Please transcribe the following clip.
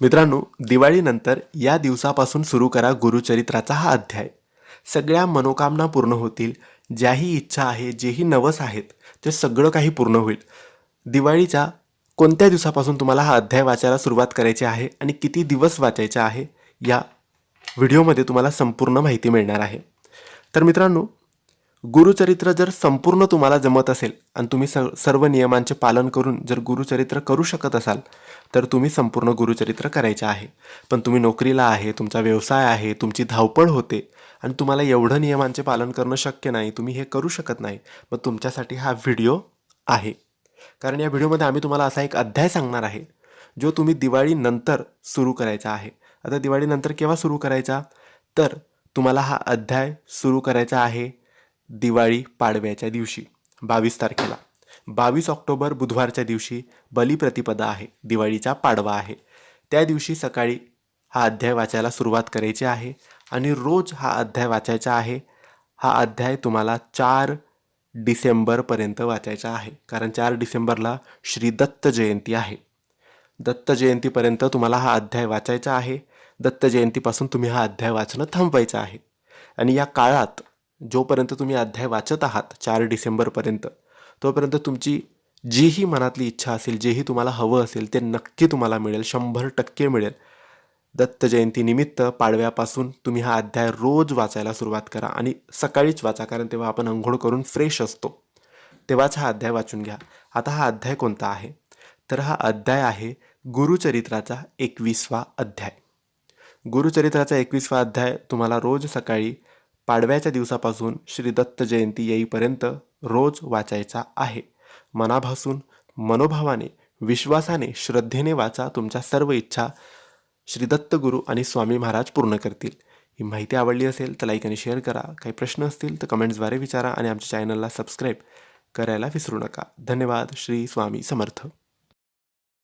मित्रांनो दिवाळीनंतर या दिवसापासून सुरू करा गुरुचरित्राचा हा अध्याय. सगळ्या मनोकामना पूर्ण होतील. ज्याही इच्छा आहे जेही नवस आहेत ते सगळं काही पूर्ण होईल. दिवाळीच्या कोणत्या दिवसापासून तुम्हाला हा अध्याय वाचायला सुरुवात करायची आहे आणि किती दिवस वाचायचे आहे या व्हिडिओमध्ये तुम्हाला संपूर्ण माहिती मिळणार आहे. तर मित्रांनो गुरुचरित्र जर संपूर्ण तुम्हाला जमत असेल आणि तुम्ही स सर्व नियमांचे पालन करून जर गुरुचरित्र करू शकत असाल तर तुम्ही संपूर्ण गुरुचरित्र करायचे आहे. पण तुम्ही नोकरीला आहे तुमचा व्यवसाय आहे तुमची धावपळ होते आणि तुम्हाला एवढं नियमांचे पालन करणं शक्य नाही तुम्ही हे करू शकत नाही मग तुमच्यासाठी हा व्हिडिओ आहे. कारण या व्हिडिओमध्ये आम्ही तुम्हाला असा एक अध्याय सांगणार आहे जो तुम्ही दिवाळीनंतर सुरू करायचा आहे. आता दिवाळीनंतर केव्हा सुरू करायचा? तर तुम्हाला हा अध्याय सुरू करायचा आहे दिवाळी पाडव्याच्या दिवशी बावीस तारखेला. बावीस ऑक्टोबर बुधवारच्या दिवशी बलिप्रतिपदा आहे दिवाळीचा पाडवा आहे. त्या दिवशी सकाळी हा अध्याय वाचायला सुरुवात करायची आहे आणि रोज हा अध्याय वाचायचा आहे. हा अध्याय तुम्हाला चार डिसेंबरपर्यंत वाचायचा आहे. कारण चार डिसेंबरला श्री दत्त जयंती आहे. दत्त जयंतीपर्यंत तुम्हाला हा अध्याय वाचायचा आहे. दत्त जयंतीपासून तुम्ही हा अध्याय वाचणं थांबवायचं आहे. आणि या काळात जोपर्यंत तुम्ही अध्याय वाचत आहात चार डिसेंबरपर्यंत तोपर्यंत तुमची जीही मनातली इच्छा असेल जेही तुम्हाला हवं असेल ते नक्की तुम्हाला मिळेल शंभर टक्के मिळेल. दत्त जयंतीनिमित्त पाडव्यापासून तुम्ही हा अध्याय रोज वाचायला सुरुवात करा आणि सकाळीच वाचा कारण तेव्हा आपण अंघोळ करून फ्रेश असतो. तेव्हाच हा अध्याय वाचून घ्या. आता हा अध्याय कोणता आहे? तर हा अध्याय आहे गुरुचरित्राचा एकवीसवा अध्याय. गुरुचरित्राचा एकवीसवा अध्याय तुम्हाला रोज सकाळी पाडव्याच्या दिवसापासून श्री दत्त जयंती येईपर्यंत रोज वाचायचा आहे. मनापासून मनोभावाने विश्वासाने श्रद्धेने वाचा तुमच्या सर्व इच्छा श्री दत्त गुरु आणि स्वामी महाराज पूर्ण करतील. ही माहिती आवडली असेल तर लाईक आणि शेअर करा. काही प्रश्न असतील तर कमेंट्सद्वारे विचारा आणि आमच्या चॅनलला सबस्क्राईब करायला विसरू नका. धन्यवाद. श्री स्वामी समर्थ.